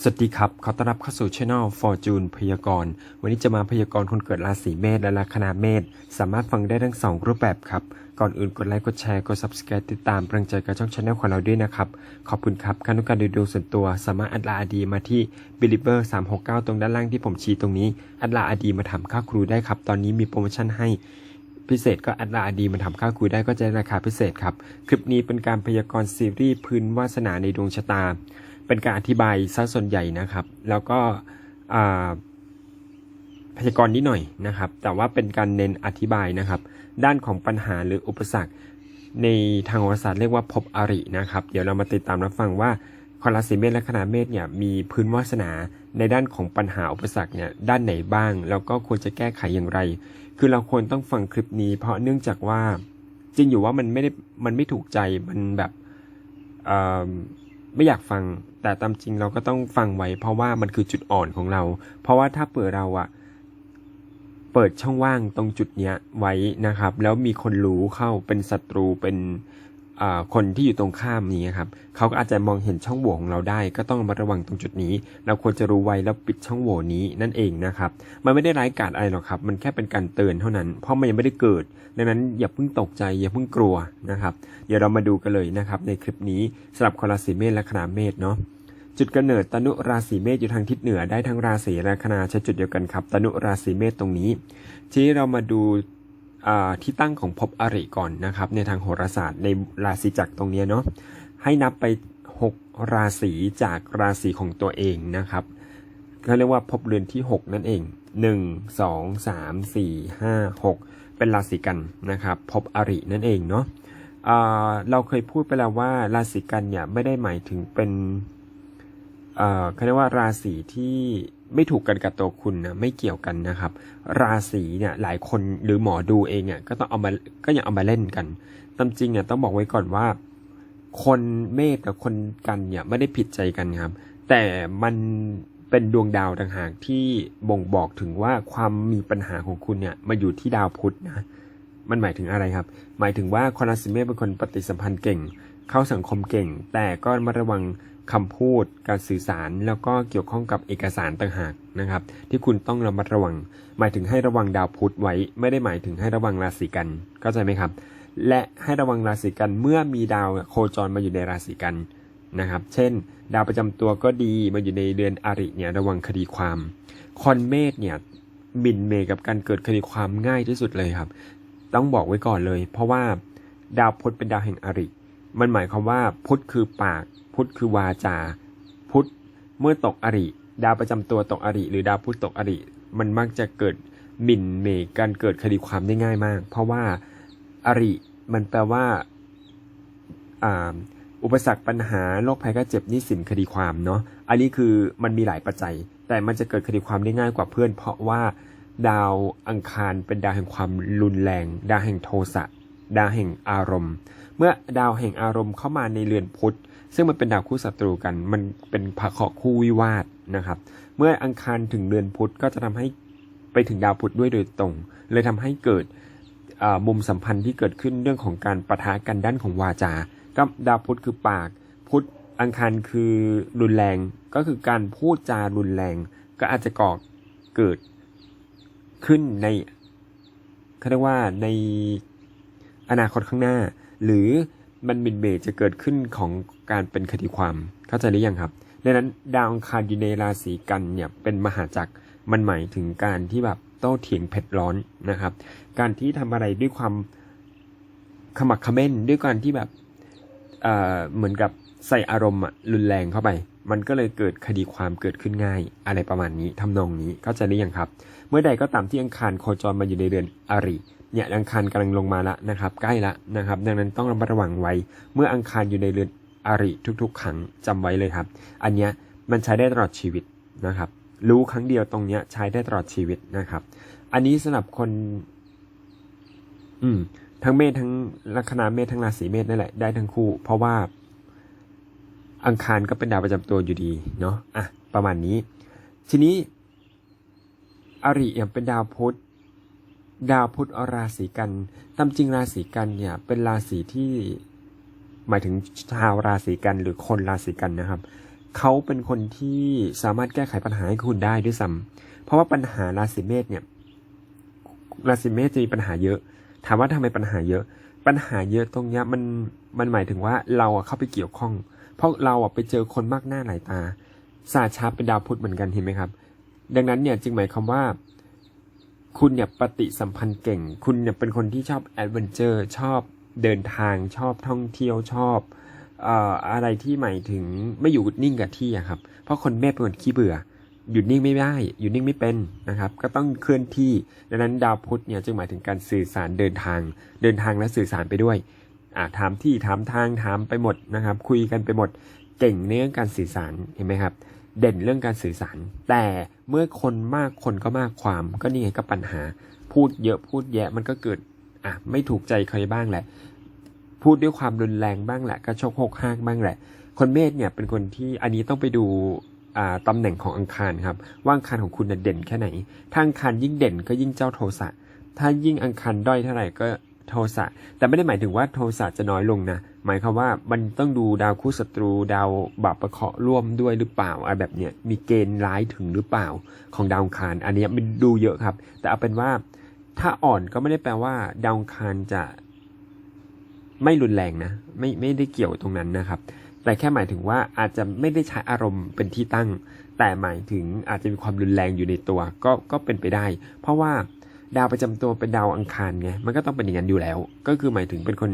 สวัสดีครับ ขอต้อนรับเข้าสู่ช่อง Fortune พยากรณ์ วันนี้จะมาพยากรณ์คนเกิดราศีเมษและลัคนาเมษ สามารถฟังได้ทั้งสองรูปแบบครับ ก่อนอื่นกดไลค์ กดแชร์ กด subscribe ติดตามกำลังใจกับช่องช anel ของเราด้วยนะครับ ขอบคุณครับการต้องการดูดวงส่วนตัว สามารถอัดลาอดีมาที่ belieber 369 ตรงด้านล่างที่ผมชี้ตรงนี้ อัดลาอดีมาทำค่าครูได้ครับ ตอนนี้มีโปรโมชั่นให้ พิเศษก็อัดลาดีมาทำค่าคุยได้ก็จะได้ราคาพิเศษครับ คลิปนี้เป็นการพยากรณ์ซีรีส์พื้นวาสนาในดวงชะตา เป็นการอธิบายซะส่วนใหญ่นะครับ แล้วก็พยากรณ์นิดหน่อยนะครับ แต่ว่าเป็นการเน้นอธิบายนะครับ ด้านของปัญหาหรืออุปสรรค ในทางโหราศาสตร์เรียกว่าภพอรินะครับ เดี๋ยวเรามาติดตามรับฟังว่าคนราศีเมษและคณาเมษเนี่ยมีพื้นวาสนาในด้านของปัญหาอุปสรรคเนี่ยด้านไหนบ้าง แล้วก็ควรจะแก้ไขอย่างไร คือเราควรต้องฟังคลิปนี้ เพราะเนื่องจากว่าจริงอยู่ว่ามันไม่ได้มันไม่ถูกใจมันแบบไม่อยากฟังแต่ตามจริงเราก็ต้องฟังไว้ เพราะว่ามันคือจุดอ่อนของเรา เพราะว่าถ้าเปิดเราอะเปิดช่องว่างตรงจุดเนี้ยไว้นะครับ แล้วมีคนรู้เข้าเป็นศัตรูเป็น คนที่อยู่ตรงข้ามนี้ครับเขาก็อาจจะมองเห็นช่องโหว่ของเราได้ ก็ต้องระมาระวังตรงจุดนี้ เราควรจะรู้ไว้แล้วปิดช่องโหว่นี้นั่นเองนะครับ มันไม่ได้ร้ายกาจอะไรหรอกครับ มันแค่เป็นการเตือนเท่านั้น เพราะมันยังไม่ได้เกิด ดังนั้นอย่าเพิ่งตกใจอย่าเพิ่งกลัวนะครับ เดี๋ยวเรามาดูกันเลยนะครับ ในคลิปนี้สำหรับคนราศีเมษและคนาเมษเนาะจุดกำเนิดตนุราศีเมษอยู่ทางทิศเหนือได้ทั้งราศีและคณาใช้จุดเดียวกันครับตนุราศีเมษตรงนี้ ทีนี้เรามาดู ที่ตั้งของภพอริก่อนนะครับ ในทางโหราศาสตร์ในราศีจักรตรงนี้เนาะให้นับไป 6 ราศีจากราศีของตัวเองนะครับเขาเรียกว่าภพเรือนที่ 6 นั่นเอง 1 2 3 4 5 6 เป็นราศีกันนะครับภพอรินั่นเองเนาะเราเคยพูดไปแล้วว่าราศีกันเนี่ยไม่ได้หมายถึงเป็นเขาเรียกว่าราศีที่ ไม่ถูกกันกับตัวคุณนะไม่เกี่ยวกันนะครับ ราศีเนี่ยหลายคนหรือหมอดูเองเนี่ยก็ต้องเอามาก็ยังเอามาเล่นกันตามจริงเนี่ยต้องบอกไว้ก่อนว่า คนเมษกับคนกันเนี่ยไม่ได้ผิดใจกันครับ แต่มันเป็นดวงดาวต่างหากที่บ่งบอกถึงว่าความมีปัญหาของคุณเนี่ยมาอยู่ที่ดาวพุธนะมันหมายถึงอะไรครับ หมายถึงว่าคนราศีเมษเป็นคนปฏิสัมพันธ์เก่ง เข้าสังคมเก่ง แต่ก็มาระวังคำพูดการสื่อสาร แล้วก็เกี่ยวข้องกับเอกสารต่างหากนะครับ ที่คุณต้องระมัดระวัง หมายถึงให้ระวังดาวพุธไว้ ไม่ได้หมายถึงให้ระวังราศีกันเข้าใจไหมครับ และให้ระวังราศีกันเมื่อมีดาวโคจรมาอยู่ในราศีกันนะครับ เช่น ดาวประจำตัวก็ดีมาอยู่ในเดือนอริเนี่ยระวังคดีความ คอนเมษเนี่ยบินเมกับการเกิดคดีความง่ายที่สุดเลยครับ ต้องบอกไว้ก่อนเลย เพราะว่าดาวพุธเป็นดาวแห่งอริ มันหมายความว่าพุทธคือปาก พุทธคือวาจา พุทธเมื่อตกอริ ดาวประจำตัวตกอริ หรือดาวพุธตกอริ มันมักจะเกิดหมิ่นเมการเกิดคดีความได้ง่ายมาก เพราะว่าอริมันแปลว่าอุปสรรคปัญหาโรคภัยไข้เจ็บนี้สินคดีความเนาะอันนี้คือมันมีหลายปัจจัย แต่มันจะเกิดคดีความได้ง่ายกว่าเพื่อน เพราะว่าดาวอังคารเป็นดาวแห่งความรุนแรง ดาวแห่งโทสะดาวแห่งอารมณ์ เมื่อดาวแห่งอารมณ์เข้ามาในเรือนพุธซึ่งมันเป็นดาวคู่ศัตรูกัน มันเป็นพระเคราะห์คู่วิวาทนะครับ เมื่ออังคารถึงเรือนพุธก็จะทำให้ไปถึงดาวพุธด้วยโดยตรง เลยทำให้เกิดมุมสัมพันธ์ที่เกิดขึ้นเรื่องของการปะทะกันด้านของวาจา ก็ดาวพุธคือปาก พุธอังคารคือรุนแรง ก็คือการพูดจารุนแรง ก็อาจจะก่อเกิดขึ้นในเขาเรียกว่าในอนาคตข้างหน้า หรือมันมินเมจะเกิดขึ้นของการเป็นคดีความเข้าใจหรือยังครับดังนั้นดาวอังคารอยู่ในราศีกันเนี่ยเป็นมหาจักรมันหมายถึงการที่แบบโต้เถียงเผ็ดร้อนนะครับ การที่ทำอะไรด้วยความขมักขม้นด้วยการที่แบบเอ่อเหมือนกับใส่อารมณ์อะรุนแรงเข้าไป มันก็เลยเกิดคดีความเกิดขึ้นง่าย อะไรประมาณนี้ทำนองนี้เข้าใจหรือยังครับ เมื่อใดก็ตามที่อังคารโคจรมาอยู่ในเดือนอริ เนี่ยอังคารกำลังลงมาละนะครับ ใกล้ละนะครับ ดังนั้นต้องระมัดระวังไว้ เมื่ออังคารอยู่ในเรือนอริทุกๆครั้งจำไว้เลยครับ อันเนี้ยมันใช้ได้ตลอดชีวิตนะครับ รู้ครั้งเดียวตรงเนี้ยใช้ได้ตลอดชีวิตนะครับ อันนี้สำหรับคน อืม ทั้งเมษทั้งลัคนาเมษทั้งราศีเมษนั่นแหละได้ทั้งคู่ เพราะว่า อังคารก็เป็นดาวประจำตัวอยู่ดีเนาะอะประมาณนี้ ทีนี้อริเนี่ยเป็นดาวพุธ ดาวพุธอราศีกัน ตามจริงราศีกันเนี่ยเป็นราศีที่หมายถึงชาวราศีกันหรือคนราศีกันนะครับ เขาเป็นคนที่สามารถแก้ไขปัญหาให้คุณได้ด้วยซ้ำเพราะว่าปัญหาราศีเมษเนี่ย ราศีเมษจะมีปัญหาเยอะ ถามว่าทำไมปัญหาเยอะ ปัญหาเยอะตรงเนี้ยมันมันหมายถึงว่าเราอะเข้าไปเกี่ยวข้อง เพราะเราอะไปเจอคนมากหน้าหลายตาศาสตร์ชาเป็นดาวพุธเหมือนกันเห็นไหมครับ ดังนั้นเนี่ยจึงหมายความว่า คุณเนี่ยปฏิสัมพันธ์เก่ง คุณเนี่ยเป็นคนที่ชอบแอดเวนเจอร์ชอบเดินทางชอบท่องเที่ยวชอบเอ่ออะไรที่หมายถึงไม่อยู่นิ่งกับที่ครับ เพราะคนเมษเป็นคนขี้เบื่อหยุดนิ่งไม่ได้อยู่นิ่งไม่เป็นนะครับ ก็ต้องเคลื่อนที่ดังนั้นดาวพุธเนี่ยจึงหมายถึงการสื่อสารเดินทาง เดินทางและสื่อสารไปด้วยอ่าถามที่ถามทางถามไปหมดนะครับ คุยกันไปหมดเก่งในเรื่อการสื่อสารเห็นไหมครับ เด่นเรื่องการสื่อสาร แต่เมื่อคนมากคนก็มากความ ก็นี่ไงก็ปัญหา พูดเยอะพูดแยะมันก็เกิดอะไม่ถูกใจใครบ้างแหละ พูดด้วยความรุนแรงบ้างแหละกระชกหกห้ากบ้างแหละ คนเมษเนี่ยเป็นคนที่อันนี้ต้องไปดูอ่าตำแหน่งของอังคารครับ ว่าอังคารของคุณเด่นแค่ไหนถ้าอังคารยิ่งเด่นก็ยิ่งเจ้าโทสะถ้ายิ่งอังคารด้อยเท่าไหร่ก็ โทสะแต่ไม่ได้หมายถึงว่าโทสะจะน้อยลงนะหมายความว่ามันต้องดูดาวคู่ศัตรูดาวบาปประเคราะห์ร่วมด้วยหรือเปล่าอะไรแบบเนี้ยมีเกณฑ์ร้ายถึงหรือเปล่าของดาวคารอันนี้มันดูเยอะครับ แต่เอาเป็นว่าถ้าอ่อนก็ไม่ได้แปลว่าดาวคารจะไม่รุนแรงนะไม่ไม่ได้เกี่ยวตรงนั้นนะครับ แต่แค่หมายถึงว่าอาจจะไม่ได้ใช้อารมณ์เป็นที่ตั้ง แต่หมายถึงอาจจะมีความรุนแรงอยู่ในตัวก็ก็เป็นไปได้ เพราะว่า ดาวประจำตัวเป็นดาวอังคารไงมันก็ต้องเป็นอย่างนั้นอยู่แล้ว ก็คือหมายถึงเป็นคน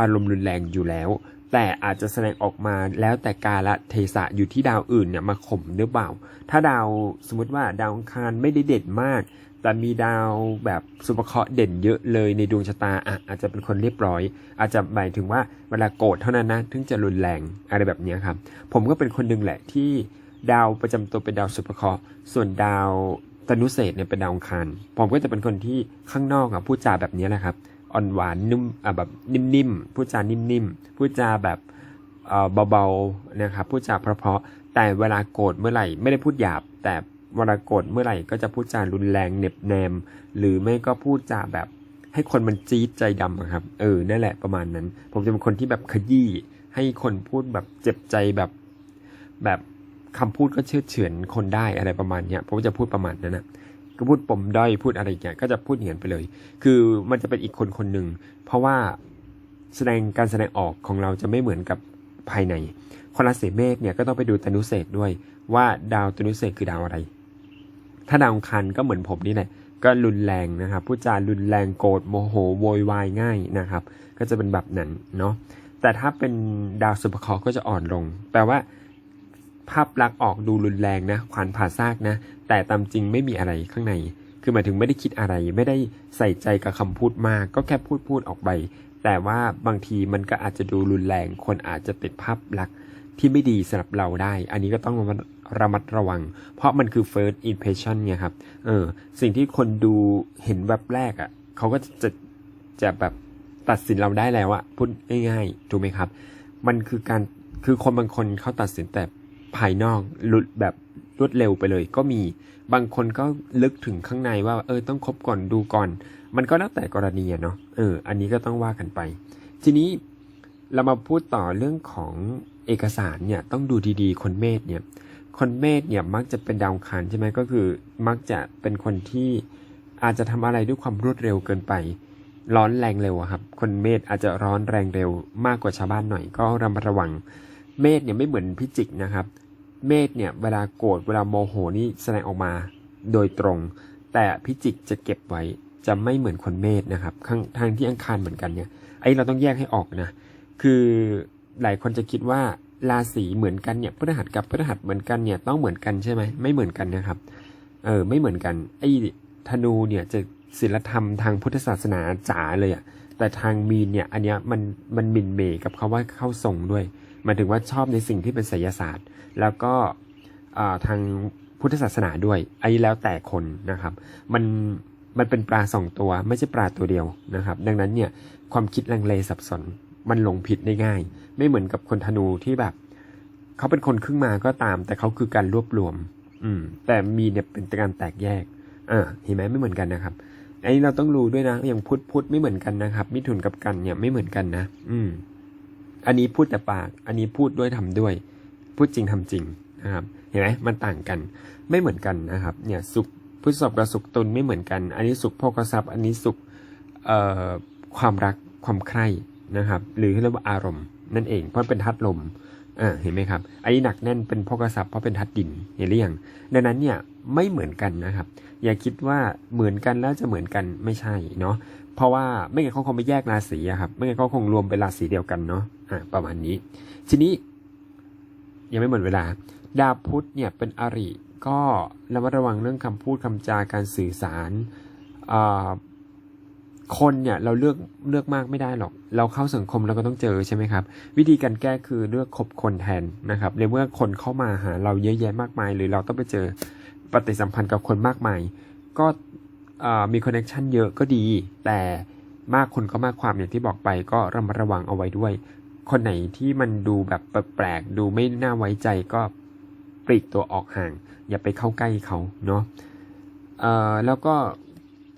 อารมณ์รุนแรงอยู่แล้ว แต่อาจจะแสดงออกมาแล้วแต่กาละเทศะอยู่ที่ดาวอื่นเนี่ยมาข่มหรือเปล่า ถ้าดาวสมมติว่าดาวอังคารไม่ได้เด่นมาก แต่มีดาวแบบสุภเคราะห์เด่นเยอะเลยในดวงชะตาอะอาจจะเป็นคนเรียบร้อย อาจจะหมายถึงว่าเวลาโกรธเท่านั้นนะถึงจะรุนแรงอะไรแบบนี้ครับ ผมก็เป็นคนหนึ่งแหละที่ดาวประจำตัวเป็นดาวสุภเคราะห์ส่วนดาว ตนุเศษเนี่ยเป็นดาวองคารผมก็จะเป็นคนที่ข้างนอกอะพูดจาแบบนี้แหละครับอ่อนหวานนุ่มอะแบบนิ่มๆพูดจานิ่มๆพูดจาแบบเบาๆนะครับพูดจาเพราะๆแต่เวลาโกรธเมื่อไหร่ไม่ได้พูดหยาบ แต่เวลาโกรธเมื่อไหร่ก็จะพูดจารุนแรงเน็บแนม หรือไม่ก็พูดจาแบบให้คนมันจี๊ดใจดำครับเออนั่นแหละประมาณนั้น ผมจะเป็นคนที่แบบขยี้ให้คนพูดแบบเจ็บใจแบบแบบ คำพูดก็เชื่อเฉือนคนได้อะไรประมาณเนี้ยผมจะพูดประมาณนั้นนะก็พูดปมด้อยพูดอะไรอย่างเงี้ยก็จะพูดอย่างนั้นไปเลย คือมันจะเป็นอีกคนคนหนึ่งเพราะว่าแสดงการแสดงออกของเราจะไม่เหมือนกับภายในคนราศีเมษเนี่ยก็ต้องไปดูตนุเศษด้วยว่าดาวตนุเศษคือดาวอะไร ถ้าดาวคันก็เหมือนผมนี่แหละก็รุนแรงนะครับพูดจารุนแรงโกรธโมโหโวยวายง่ายนะครับ ก็จะเป็นแบบนั้นเนาะแต่ถ้าเป็นดาวสุภเคราะห์ก็จะอ่อนลง แปลว่า ภาพลักษณ์ออกดูรุนแรงนะขวานผ่าซากนะ แต่ตามจริงไม่มีอะไรข้างใน คือหมายถึงไม่ได้คิดอะไรไม่ได้ใส่ใจกับคำพูดมาก ก็แค่พูดพูดออกไป แต่ว่าบางทีมันก็อาจจะดูรุนแรง คนอาจจะติดภาพลักษณ์ที่ไม่ดีสำหรับเราได้ อันนี้ก็ต้องระมัดระวัง เพราะมันคือ first impression ไงครับ เออ สิ่งที่คนดูเห็นแบบแรกอะ่ะ เขาก็จะจะแบบตัดสินเราได้แล้วอะพูดง่ายๆ ถูกไหมครับ มันคือการ คือคนบางคนเขาตัดสินแต่ ภายนอกหลุดแบบรวดเร็วไปเลย ก็มีบางคนก็ลึกถึงข้างในว่า เออต้องคบก่อนดูก่อน มันก็แล้วแต่กรณีเนาะเออ อันนี้ก็ต้องว่ากันไป ทีนี้เรามาพูดต่อเรื่องของเอกสารเนี่ยต้องดูดีๆ คนเมษเนี่ย คนเมษเนี่ยมักจะเป็นดาวอังคารใช่ไหมก็คือ มักจะเป็นคนที่อาจจะทำอะไรด้วยความรวดเร็วเกินไป ร้อนแรงเร็วครับ คนเมษอาจจะร้อนแรงเร็วมากกว่าชาวบ้านหน่อยก็ระมัดระวัง เมษเนี่ยไม่เหมือนพิจิกนะครับ เมษเนี่ยเวลาโกรธเวลาโมโหนี่แสดงออกมาโดยตรง แต่พิจิกจะเก็บไว้จะไม่เหมือนคนเมษนะครับข้างทางที่อังคารเหมือนกันเนี่ยไอ้เราต้องแยกให้ออกนะ คือหลายคนจะคิดว่าราศีเหมือนกันเนี่ยพฤหัสกับพฤหัสเหมือนกันเนี่ยต้องเหมือนกันใช่ไหมไม่เหมือนกันนะครับเออไม่เหมือนกันไอ้ธนูเนี่ยจะศีลธรรมทางพุทธศาสนาจ๋าเลยอะแต่ทางมีนเนี่ยอันเนี้ยมันมันมินเมย์กับคาว่าเข้าทรงด้วย หมายถึงว่าชอบในสิ่งที่เป็นไสยศาสตร์ แล้วก็ทางพุทธศาสนาด้วยไอ้แล้วแต่คนนะครับ มันมันเป็นปลาสองตัวไม่ใช่ปลาตัวเดียวนะครับ ดังนั้นเนี่ยความคิดลังเลสับสนมันหลงผิดได้ง่าย ไม่เหมือนกับคนธนูที่แบบเขาเป็นคนครึ่งมาก็ตาม แต่เขาคือการรวบรวม อืม แต่มีเนี่ยเป็นการแตกแยกอ่าเห็นไหมไม่เหมือนกันนะครับไอ้เราต้องรู้ด้วยนะอย่างพุทธพุทธไม่เหมือนกันนะครับ มิถุนกับกันเนี่ยไม่เหมือนกันนะ อืม อันนี้พูดแต่ปาก อันนี้พูดด้วยทำด้วย พูดจริงทำจริงนะครับ เห็นไหมมันต่างกัน ไม่เหมือนกันนะครับ เนี่ยสุขพฤษภกับสุขตุลไม่เหมือนกัน อันนี้สุขโภคทรัพย์ อันนี้สุขเอ่อความรักความใคร่นะครับ หรือเรียกว่าอารมณ์นั่นเอง เพราะเป็นธาตุลมอ่าเห็นไหมครับ อันนี้หนักแน่นเป็นโภคทรัพย์เพราะเป็นธาตุดิน เห็นหรือยัง ดังนั้นเนี่ยไม่เหมือนกันนะครับ อย่าคิดว่าเหมือนกันแล้วจะเหมือนกันไม่ใช่เนาะ เพราะว่าไม่งั้นเขาคงไม่แยกราศีอะครับ ไม่งั้นเขาคงรวมเป็นราศีเดียวกันเนาะอ่าประมาณนี้ ทีนี้ ยังไม่หมดเวลา ดาวพุธเนี่ยเป็นอริก็ระมัดระวังเรื่องคำพูดคำจาการสื่อสารอ่าคนเนี่ยเราเลือกเลือกมากไม่ได้หรอก เราเข้าสังคมเราก็ต้องเจอใช่ไหมครับ วิธีการแก้คือเลือกคบคนแทนนะครับในเมื่อคนเข้ามาหาเราเยอะแยะมากมาย หรือเราต้องไปเจอปฏิสัมพันธ์กับคนมากมาย ก็ มีคอนเนคชันเยอะก็ดี แต่มากคนก็มากความอย่างที่บอกไปก็ระมัดระวังเอาไว้ด้วย คนไหนที่มันดูแบบแปลกๆดูไม่น่าไว้ใจก็ปลีกตัวออกห่าง อย่าไปเข้าใกล้เขาเนาะเอ่อแล้วก็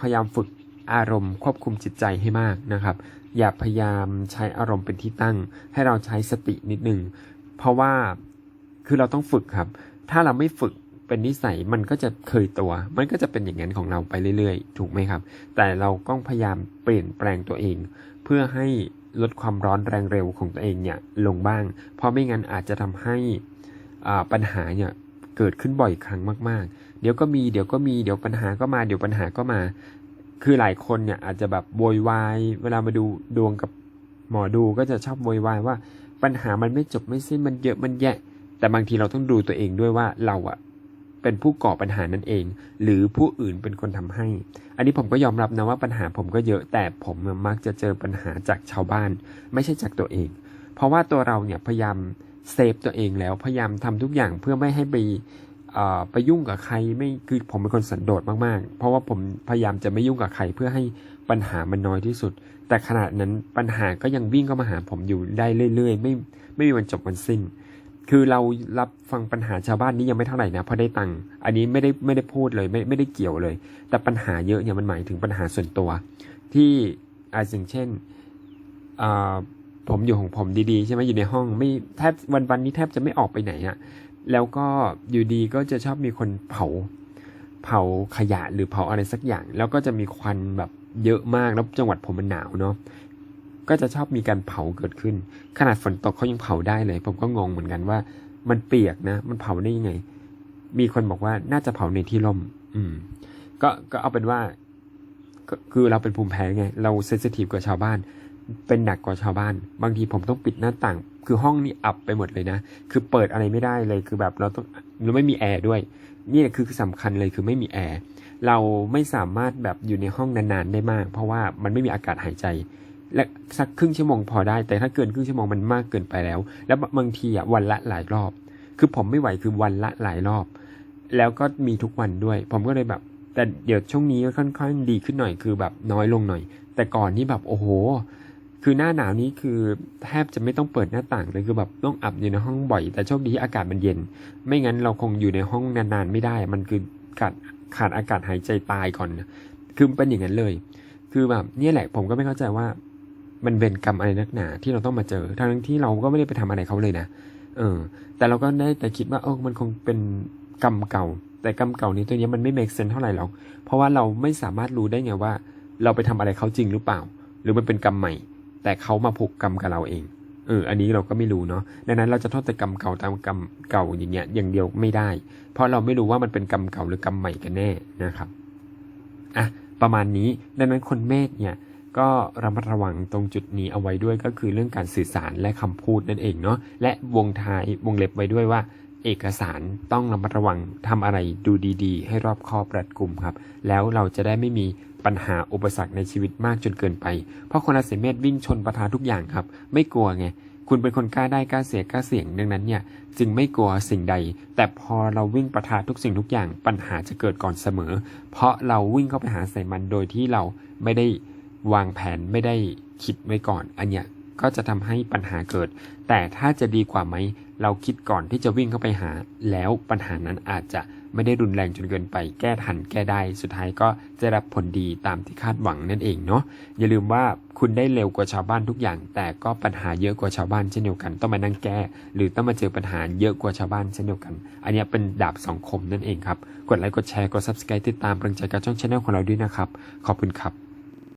พยายามฝึกอารมณ์ควบคุมจิตใจให้มากนะครับ อย่าพยายามใช้อารมณ์เป็นที่ตั้ง ให้เราใช้สตินิดนึงเพราะว่าคือเราต้องฝึกครับ ถ้าเราไม่ฝึก เป็นนิสัยมันก็จะเคยตัว มันก็จะเป็นอย่างนั้นของเราไปเรื่อยๆ ถูกไหมครับ แต่เราต้องพยายามเปลี่ยนแปลงตัวเอง เพื่อให้ลดความร้อนแรงเร็วของตัวเองเนี่ยลงบ้าง เพราะไม่งั้นอาจจะทำให้อ่าปัญหาเนี่ยเกิดขึ้นบ่อยครั้งมากๆ เดี๋ยวก็มี เดี๋ยวก็มี เดี๋ยวปัญหาก็มา เดี๋ยวปัญหาก็มา คือหลายคนเนี่ยอาจจะแบบโวยวาย เวลามาดูดวงกับหมอดูก็จะชอบโวยวายว่าปัญหามันไม่จบไม่สิ้น มันเยอะมันแยะ แต่บางทีเราต้องดูตัวเองด้วยว่าเราอะ เป็นผู้ก่อปัญหานั่นเอง หรือผู้อื่นเป็นคนทำให้ อันนี้ผมก็ยอมรับนะว่าปัญหาผมก็เยอะแต่ผมมักจะเจอปัญหาจากชาวบ้าน ไม่ใช่จากตัวเอง เพราะว่าตัวเราเนี่ยพยายามเซฟตัวเองแล้วพยายามทำทุกอย่างเพื่อไม่ให้ไปไปยุ่งกับใครไม่คือผมเป็นคนสันโดษมากๆ เพราะว่าผมพยายามจะไม่ยุ่งกับใครเพื่อให้ปัญหามันน้อยที่สุด แต่ขณะนั้นปัญหาก็ยังวิ่งเข้ามาหาผมอยู่ได้เรื่อยๆ ไม่ไม่มีวันจบวันสิ้น คือเรารับฟังปัญหาชาวบ้านนี้ยังไม่เท่าไหร่นะเพราะได้ตังค์อันนี้ไม่ได้ไม่ได้พูดเลยไม่ไม่ได้เกี่ยวเลย แต่ปัญหาเยอะเนี่ยมันหมายถึงปัญหาส่วนตัว ที่อาอย่างเช่นอ่าผมอยู่ของผมดีๆใช่ไหมอยู่ในห้องไม่แทบวันวันๆนี้แทบจะไม่ออกไปไหนอะแล้วก็อยู่ดีก็จะชอบมีคนเผา เผาขยะหรือเผาอะไรสักอย่าง แล้วก็จะมีควันแบบเยอะมากแล้วจังหวัดผมมันหนาวเนาะ ก็จะชอบมีการเผาเกิดขึ้น ขนาดฝนตกเขายังเผาได้เลย ผมก็งงเหมือนกันว่า มันเปียกนะ มันเผาได้ยังไง มีคนบอกว่าน่าจะเผาในที่ร่ม อืม ก็ก็เอาเป็นว่าคือเราเป็นภูมิแพ้ไง เราเซนซิทีฟกว่าชาวบ้าน เป็นหนักกว่าชาวบ้าน บางทีผมต้องปิดหน้าต่าง คือห้องนี้อับไปหมดเลยนะ คือเปิดอะไรไม่ได้เลย คือแบบเราต้องเราไม่มีแอร์ด้วย นี่คือสำคัญเลยคือไม่มีแอร์ เราไม่สามารถแบบอยู่ในห้องนานๆได้มาก เพราะว่ามันไม่มีอากาศหายใจ และสักครึ่งชั่วโมงพอได้ แต่ถ้าเกินครึ่งชั่วโมงมันมากเกินไปแล้ว แล้วบางทีอะวันละหลายรอบ คือผมไม่ไหวคือวันละหลายรอบ แล้วก็มีทุกวันด้วย ผมก็เลยแบบ แต่เดี๋ยวช่วงนี้ก็ค่อนข้างดีขึ้นหน่อยคือแบบน้อยลงหน่อย แต่ก่อนนี่แบบโอ้โห คือหน้าหนาวนี้คือแทบจะไม่ต้องเปิดหน้าต่างเลยคือแบบต้องอับอยู่ในห้องบ่อย แต่โชคดีอากาศมันเย็น ไม่งั้นเราคงอยู่ในห้องนานๆไม่ได้ มันคือขาดขาดอากาศหายใจตายก่อน คือเป็นอย่างนั้นเลย คือแบบนี่แหละผมก็ไม่เข้าใจว่า มันเป็นกรรมอะไรนักหนา ที่เราต้องมาเจอ ทั้งที่เราก็ไม่ได้ไปทำอะไรเขาเลยนะ เออ แต่เราก็ได้แต่คิดว่าเออมันคงเป็นกรรมเก่า แต่กรรมเก่านี้ตัวนี้มันไม่ make sense เท่าไหร่หรอก เพราะว่าเราไม่สามารถรู้ได้ไงว่า เราไปทำอะไรเขาจริงหรือเปล่า หรือมันเป็นกรรมใหม่ แต่เขามาผูกกรรมกับเราเอง เออ อันนี้เราก็ไม่รู้เนาะ ดังนั้นเราจะโทษแต่กรรมเก่าตามกรรมเก่าอย่างเงี้ย อย่างเดียวไม่ได้ เพราะเราไม่รู้ว่ามันเป็นกรรมเก่าหรือกรรมใหม่กันแน่นะครับ อะ ประมาณนี้ ดังนั้นคนเมษเนี่ย ก็ระมัดระวังตรงจุดนี้เอาไว้ด้วยก็คือเรื่องการสื่อสารและคำพูดนั่นเองเนาะและวงท้ายวงเล็บไว้ด้วยว่า เอกสารต้องระมัดระวังทำอะไรดูดีๆ ให้รอบคอบรัดกุมครับ แล้วเราจะได้ไม่มีปัญหาอุปสรรคในชีวิตมากจนเกินไป เพราะคนราศีเมษวิ่งชนประทาทุกอย่างครับ ไม่กลัวไงคุณเป็นคนกล้าได้กล้าเสียกล้าเสี่ยงดังนั้นเนี่ยจึงไม่กลัวสิ่งใด แต่พอเราวิ่งประทาทุกสิ่งทุกอย่างปัญหาจะเกิดก่อนเสมอ เพราะเราวิ่งเข้าไปหาใส่มันโดยที่เราไม่ได้ วางแผนไม่ได้คิดไว้ก่อน อันเนี้ยก็จะทำให้ปัญหาเกิด แต่ถ้าจะดีกว่าไหม เราคิดก่อนที่จะวิ่งเข้าไปหา แล้วปัญหานั้นอาจจะไม่ได้รุนแรงจนเกินไป แก้ทันแก้ได้ สุดท้ายก็จะรับผลดีตามที่คาดหวังนั่นเองเนาะ อย่าลืมว่าคุณได้เร็วกว่าชาวบ้านทุกอย่าง แต่ก็ปัญหาเยอะกว่าชาวบ้านเช่นเดียวกัน ต้องมานั่งแก้ หรือต้องมาเจอปัญหาเยอะกว่าชาวบ้านเช่นเดียวกัน อันเนี้ยเป็นดาบสองคมนั่นเองครับ กดไลค์กดแชร์กด subscribe ติดตามกำลังใจกับช่องช anel ของเราด้วยนะครับ ขอบคุณครับ